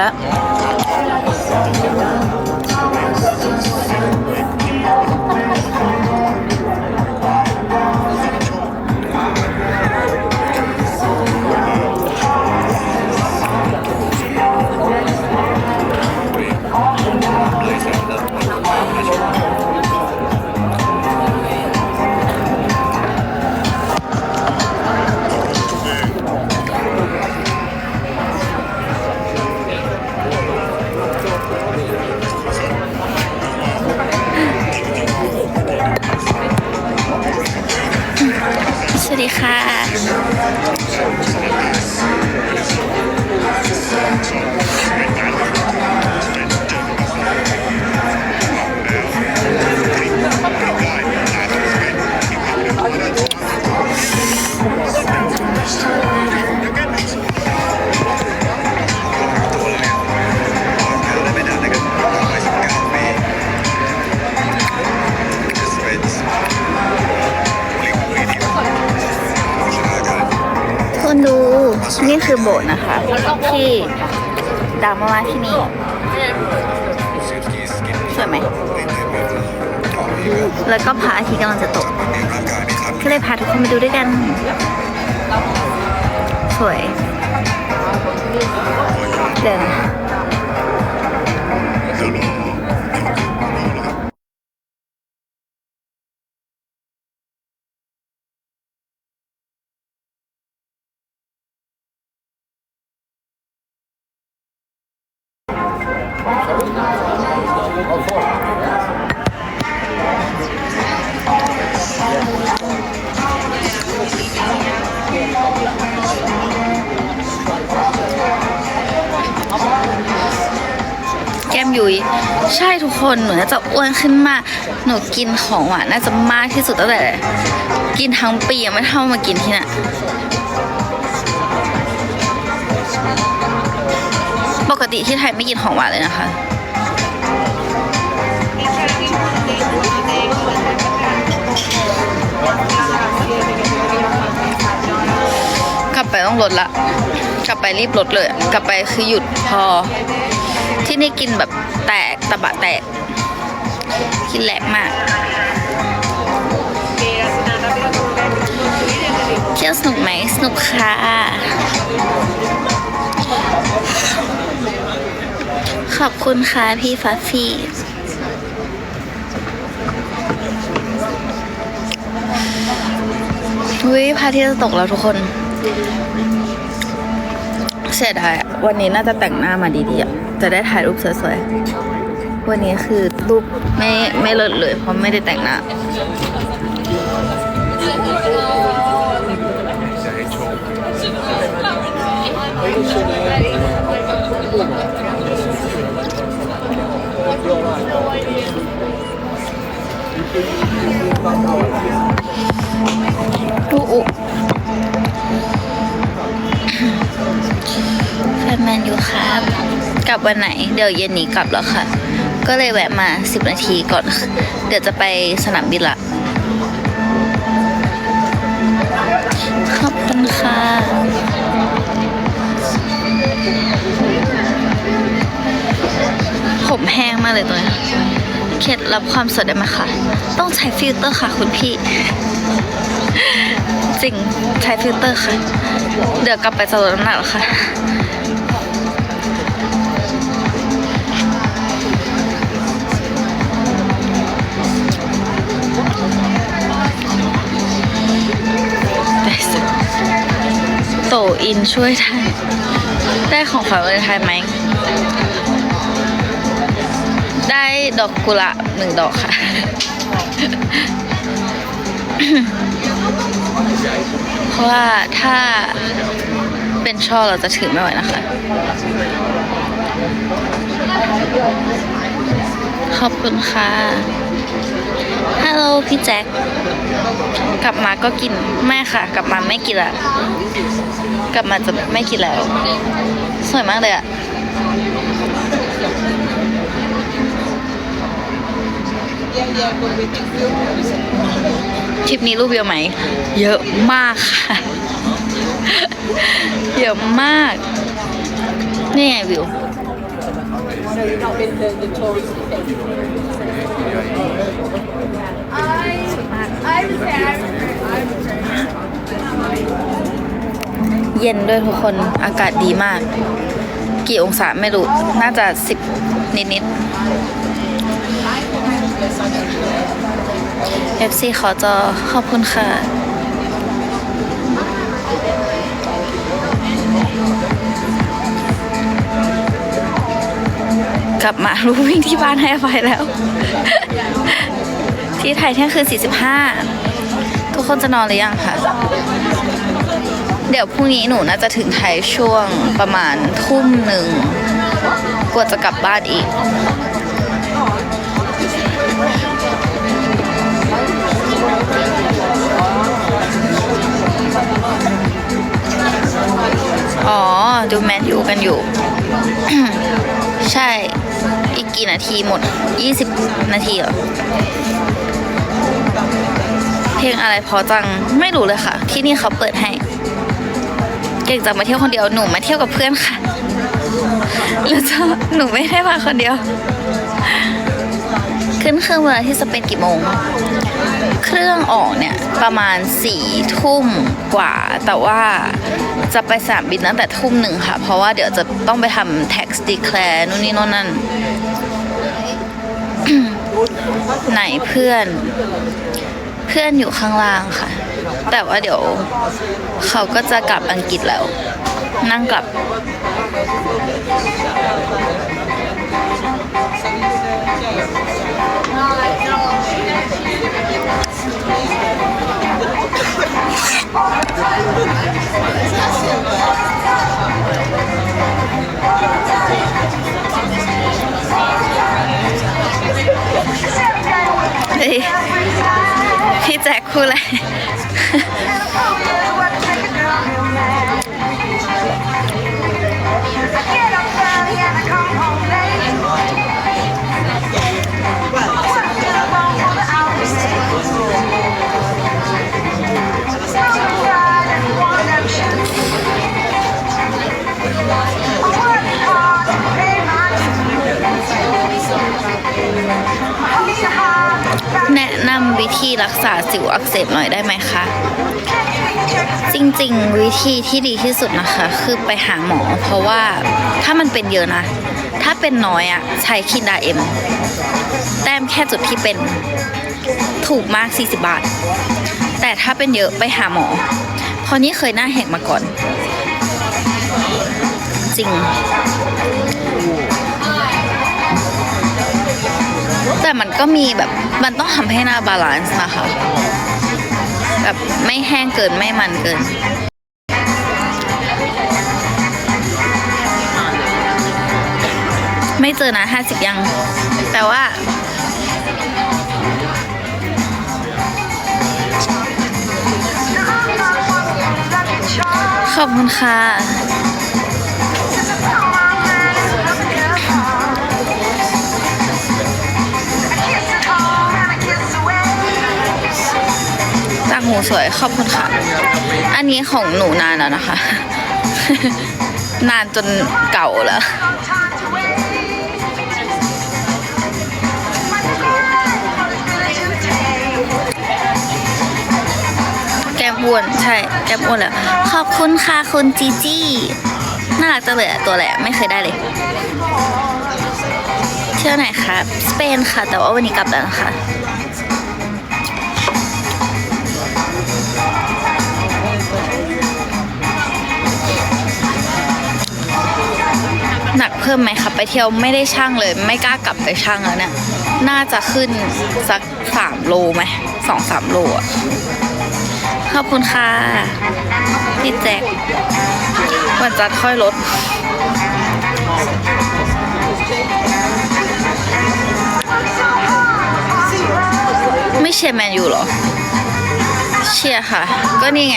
แล้ วสวัสดีค่ะ นี่คือโบสถ์นะคะ ที่ดามากๆที่นี่สวยไหม แล้วก็พระอาทิตย์กำลังจะตก ก็เลยพาทุกคนมาดูด้วยกัน สวย เดี๋ยว ยุยใช่ทุกคนหนูน่าจะอ้วนขึ้นมาก หนูกินของหวานน่าจะมากที่สุดตั้งแต่ กินทั้งปียังไม่เท่ามากินที่น่ะปกติที่ไทยไม่กินของหวานเลยนะคะกลับไปต้องลดละ กลับไปรีบลดเลย กลับไปคือหยุดพอ ที่นี่กินแบบแตกตะบะแตก กินแหลกมากเที่ยวสนุกไหมสนุกค่ะ ขอบคุณค่ะพี่ฟัฟฟี่อุ้ยพระอาทิตย์จะตกแล้วทุกคน เสียดายอะวันนี้น่าจะแต่งหน้ามาดีๆอะ จะได้ถ่ายรูปสวยๆ วันนี้คือรูปไม่ไม่เลิศเลย เพราะไม่ได้แต่งหน้าอู้อู้แฟนแมนอยู่ครับ กลับวันไหน เดี๋ยวเย็นนี้กลับแล้วค่ะ ก็เลยแวะมา 10 นาทีก่อน เดี๋ยวจะไปสนามบินละขอบคุณค่ะผมแห้งมากเลยตัวนี้เคล็ดลับความสดได้ไหมคะ ต้องใช้ฟิลเตอร์ค่ะคุณพี่ จริง ใช้ฟิลเตอร์ค่ะ เดี๋ยวกลับไปจะลดน้ำหนักแล้วค่ะ โตอินช่วยไทยได้ของขวัญวันไทยไหม ได้ดอกกุหลาบหนึ่งดอกค่ะ เพราะว่าถ้าเป็นช่อเราจะถือไม่ไหวนะคะ ขอบคุณค่ะ ฮัลโหลพี่แจ็ค กลับมาก็กิน ไม่ค่ะ กลับมาไม่กินละกลับมาจะไม่กินแล้ว สวยมากเลยอะทริปนี้รูปเยอะไหม เยอะมากค่ะ เยอะมาก นี่ไงวิว No, you've not been the, the tourist thing. I, I would say I would เย็นด้วยทุกคนอากาศดีมาก กี่องศาไม่รู้ น่าจะสิบนิดๆ FC ขอจอขอบคุณค่ะกลับมารู้วิ่งที่บ้านให้อภัยแล้ว ที่ไทยเที่ยงคืน 45 ทุกคนจะนอนหรือยังคะ เดี๋ยวพรุ่งนี้หนูน่าจะถึงไทยช่วงประมาณทุ่มหนึ่งกว่าจะกลับบ้านอีก อ๋อ ดูแมนยูกันอยู่ นาทีหมด 20 นาทีเหรอ เพลงอะไรพอจัง ไม่รู้เลยค่ะ ที่นี่เขาเปิดให้ เก่งจังมาเที่ยวคนเดียว หนูมาเที่ยวกับเพื่อนค่ะแล้วจะหนูไม่ได้มาคนเดียว ขึ้นเครื่องเวลาที่สเปนกี่โมง เครื่องออกเนี่ยประมาณสี่ทุ่มกว่า แต่ว่าจะไปสนามบินตั้งแต่ทุ่มหนึ่งค่ะ เพราะว่าเดี๋ยวจะต้องไปทำ tax declare นู่นนี่โน่นนั่น ไหนเพื่อน เพื่อนอยู่ข้างล่างค่ะ แต่ว่าเดี๋ยว เขาก็จะกลับอังกฤษแล้ว นั่งกลับ พี่แจ็คคู่อะไร รักษาสิวอักเสบหน่อยได้ไหมคะ จริงๆ วิธีที่ดีที่สุดนะคะ คือไปหาหมอ เพราะว่าถ้ามันเป็นเยอะนะ ถ้าเป็นน้อยอะใช้คินดาเอ็ม แต้มแค่จุดที่เป็นถูกมาก 40 บาท แต่ถ้าเป็นเยอะไปหาหมอ เพราะนี่เคยหน้าแหกมาก่อน จริง แต่มันก็มีแบบมันต้องทำให้หน้าบาลานซ์นะคะ แบบไม่แห้งเกินไม่มันเกินไม่เจอนะห้าสิบยัง แต่ว่า ขอบคุณค่ะ หูสวยขอบคุณค่ะ อันนี้ของหนูนานแล้วนะคะ นานจนเก่าแล้วแก้มอ้วนใช่แก้มอ้วนแล้วขอบคุณค่ะคุณจีจี้น่ารักจังเลยอะตัวแหละไม่เคยได้เลย เที่ยวไหนคะสเปนค่ะ แต่ว่าวันนี้กลับแล้วนะคะ พิ่มไหมคะไปเที่ยวไม่ได้ช่างเลย ไม่กล้ากลับไปช่างแล้วเนี่ยน่าจะขึ้นสักสามโลไหมสองสามโลอะขอบคุณค่ะพี่แจ็ควันจันทร์ค่อยลดไม่เชียร์แมนยูหรอ เชียร์ค่ะ ก็นี่ไง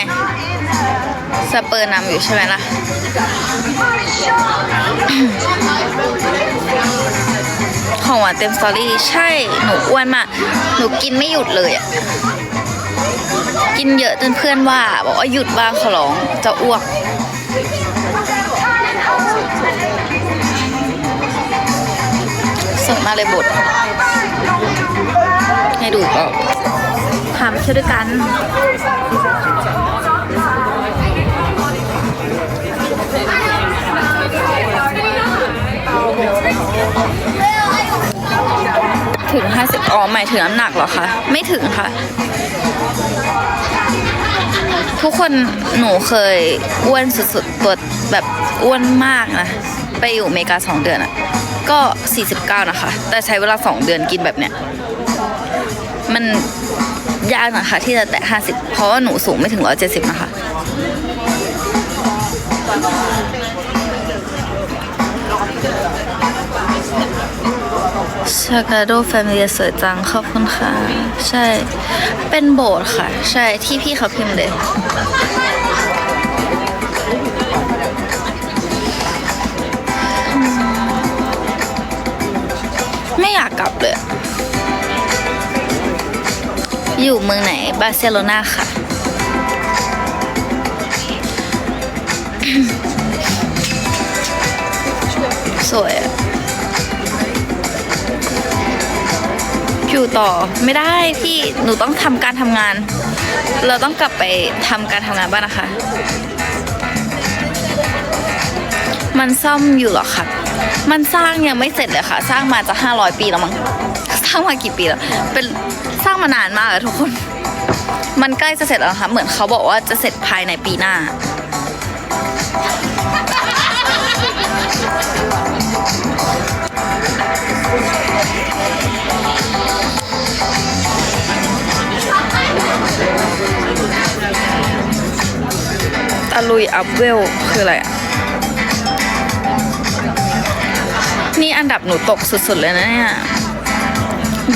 สเปอร์นำอยู่ใช่ไหมล่ะ อนเต็มสตอรี่ใช่หนูอ้วนมาก หนูกินไม่หยุดเลยอะกินเยอะจนเพื่อนว่า บอกว่าหยุดบ้างขอร้องจะอ้วกสดมาเลยบท ให้ดูก็พามเที่ยวด้วยกัน ถึง 50อ๋อหมายถึงน้ำหนักเหรอคะไม่ถึงค่ะ ทุกคนหนูเคยอ้วนสุดๆตัวแบบอ้วนมากนะ ไปอยู่อเมริกาสองเดือนอะก็ 49 นะคะ แต่ใช้เวลา 2 เดือนกินแบบเนี้ย มันยากนะคะ ที่จะแตะ 50 เพราะว่าหนูสูงไม่ถึง 170 นะคะ ชากาโดแฟมิลีสวยจังขอบคุณค่ะ ใช่ เป็นโบสถ์ค่ะ ใช่ที่พี่เขาพิมพ์เลยไม่อยากกลับเลย อยู่เมืองไหน บาร์เซโลนาค่ะ สวยอะ อยู่ต่อไม่ได้พี่หนูต้องทำการทำงาน เราต้องกลับไปทำการทำงานบ้างนะคะ มันซ่อมอยู่หรอคะมันสร้างยังไม่เสร็จเลยค่ะ สร้างมาจะห้าร้อยปีแล้วมั้งสร้างมากี่ปีแล้วเป็นสร้างมานานมากเลยทุกคน มันใกล้จะเสร็จแล้วนะคะเหมือนเขาบอกว่าจะเสร็จภายในปีหน้า ลุยอัพเวลคืออะไรอะนี่อันดับหนูตกสุดๆเลยนะเนี่ย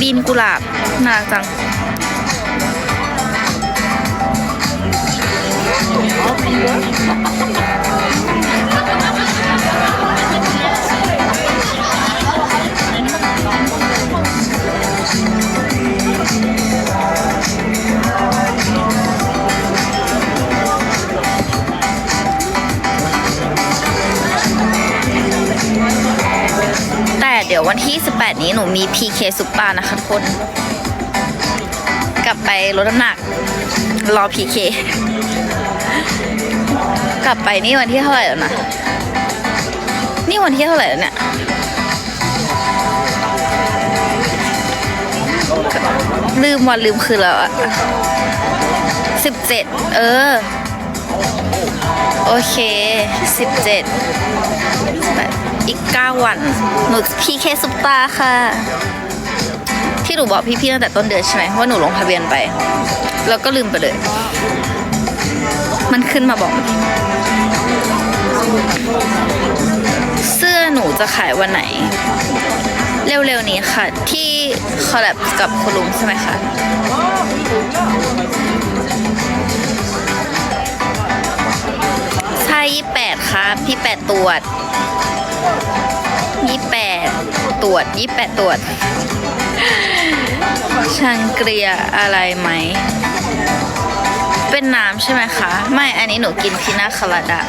บีนกุหลาบน่ารักจังแยววันที่ 18 นี้หนูมี PK ซุปตานะคะทุกคน กลับไปลดน้ำหนัก รอ PK กลับไปนี่วันที่เท่าไหร่แล้วนะ นี่วันที่เท่าไหร่แล้วเนี่ยลืมวันลืมคืนแล้วอะสิบเจ็ดเออ โอเคสิบเจ็ด อีก 9 วันหนูพีเคซุปตาค่ะ ที่หนูบอกพี่ๆตั้งแต่ต้นเดือนใช่ไหมว่าหนูลงทะเบียนไป แล้วก็ลืมไปเลย มันขึ้นมาบอกเมื่อกี้เสื้อหนูจะขายวันไหน เร็วๆนี้ค่ะ ที่คอลแลบกับคุณลุงใช่ไหมคะใช่ยี่แปดครับพี่แปดตรวจ ยี่แปดตรวจยี่แปดตรวจ ชังเกลียอะไรไหม เป็นน้ำใช่ไหมคะ ไม่ อันนี้หนูกินพินาคาราดะ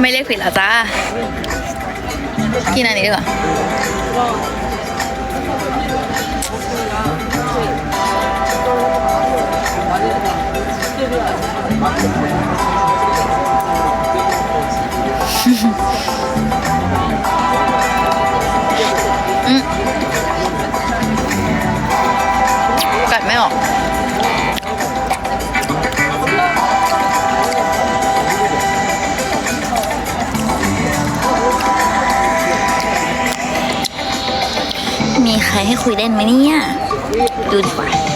ไม่เรียกผิดแล้วจ้ากินอันนี้ดีกว่า กัดไม่ออกมีใครให้คุยเล่นไหมเนี่ย ดูดีกว่า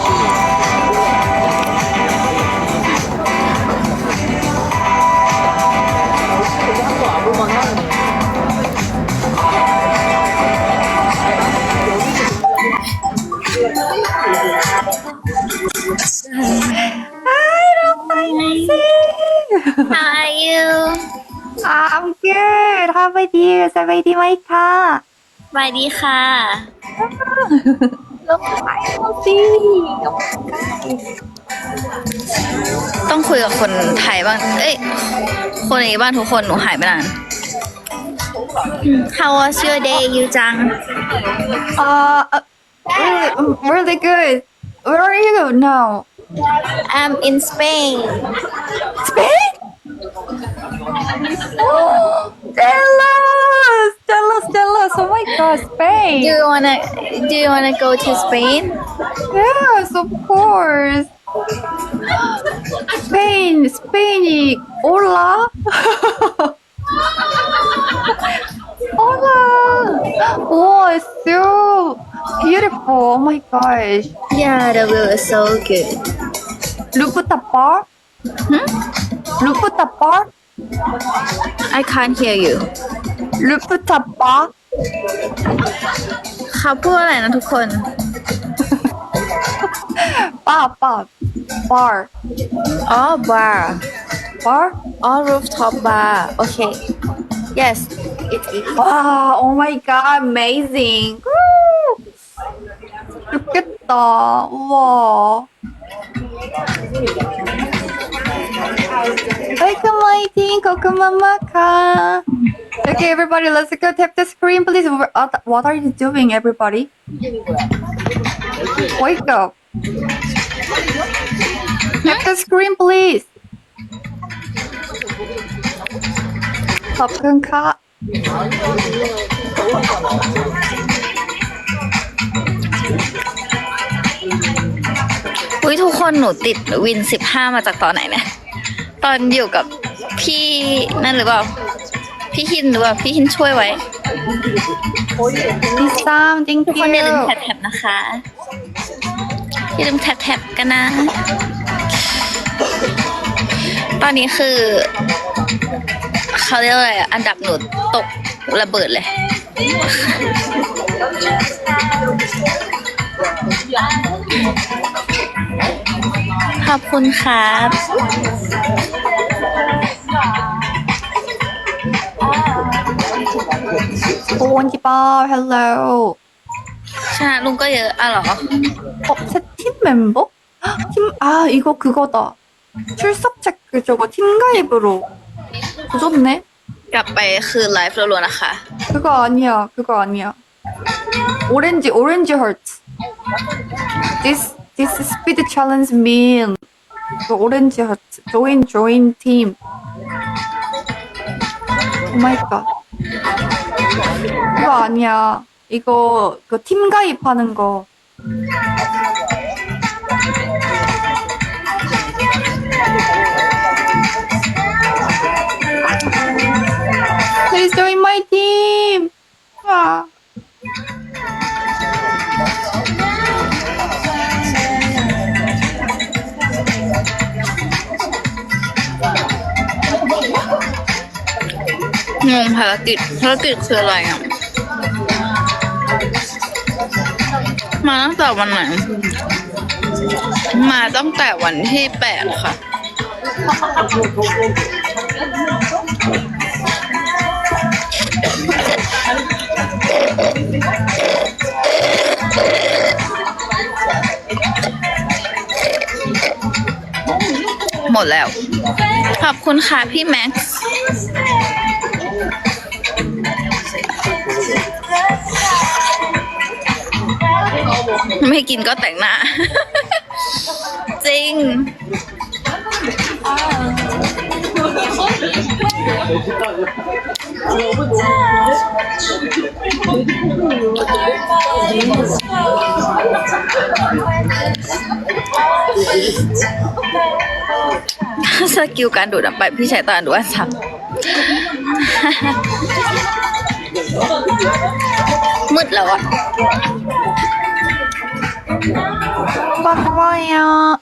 good. How about you? สบายดีไหมคะสวัสดีค่ะ Look at see. Oh my god. ต้องคุยกับคนไทยบ้าง เอ้ย คนนี้บ้างทุกคน หนูหายไปนาน How was your day ยูจัง Uh, uh, really, um, really good. Where are you now? I'm in Spain Spain? Oh, tell us, tell us, tell us. Oh my God, Spain. Do you wanna do you wanna go to Spain? Yes, of course. Spain, Spain, hola. hola. Oh, it's so beautiful. Oh my gosh. Yeah, the view is so good. Look at the bar. Hmm? Look at the bar. I can't hear you 루프탑 bar? เขาพูดอะไรนะทุกคน 바, 바. bar. อ๋อ bar bar? อ๋อ rooftop bar okay yes it is Wow, oh my god, amazing. Woo! 좋겠다. 우와. Welcome, my team. Kokumamaka. Okay, everybody, let's go tap the screen, please. What are- What are you doing, everybody? Wake up. Tap the screen, please. popcorn cut. 음. อุ้ยทุกคนหนูติดวินสิบห้ามาจากตอนไหนเนี่ย ตอนอยู่กับพี่นั่นหรือเปล่า พี่หินหรือเปล่า พี่หินช่วยไว้ Isam, thank ทุกคนอย่าลืม you. แท็บๆนะคะอย่าลืมแท็บๆกันนะ ตอนนี้คือเขาเรียกว่าอะไรอะอันดับหนูตกระเบิดเลย ขอบคุณครับ 오원지밥, hello. ชนะลุงก็เยอะอ่ะเหรอ 어, 새 팀 멤버? 헉, 팀, 아, 이거 그거다. 출석 체크 저거 팀 가입으로. 조졌네? กลับไปคือไลฟ์รัวๆนะคะ 그거 아니야, 그거 아니야. 오렌지, 오렌지 헐트. This, this speed challenge mean. 그 오렌지 헐트. join, join team. 오 마이 갓. 그거 아니야. 이거, 그 팀 가입하는 거. Please join my team. 아. งงภารกิจภารกิจคืออะไรอะ มาตั้งแต่วันไหน มาตั้งแต่วันที่แปดค่ะ หมดแล้ว ขอบคุณค่ะพี่แม็กซ์ ไม่กินก็แต่งหน้า จริง สกิลการดูดน้ำไปพี่ชายตอนดูอันซับมืดแล้วอะ 고마워요.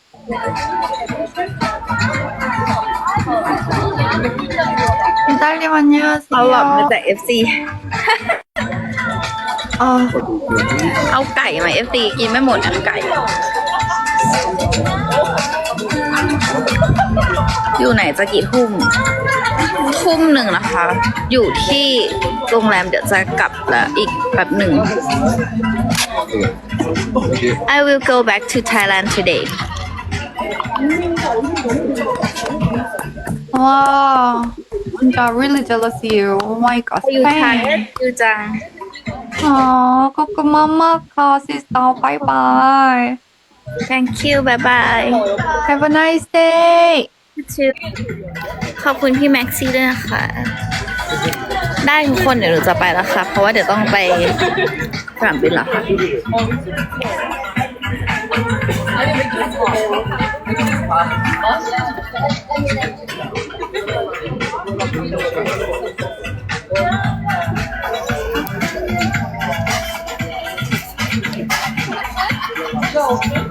이달님 เราหลับมา 안녕하세요. จาก FC 아, เอาไก่มา FC กินไม่หมดอ่ะไก่ อยู่ไหนจะกี่ทุ่มทุ่มหนึ่งนะคะ อยู่ที่โรงแรมเดี๋ยวจะกลับแล้วอีกแบบหนึ่ง I will go back to Thailand today ว้าว I'm really jealous of you oh my god อยู่ไทยอยู่จังอ๋อขอบคุณมากมากค่ะ sister bye bye Thank you. Bye bye. Have a nice day. ขอบคุณพี่แม็กซี่ด้วยนะคะ ได้ทุกคนเดี๋ยวหนูจะไปแล้วค่ะ เพราะว่าเดี๋ยวต้องไปสนามบินแล้วค่ะ Go.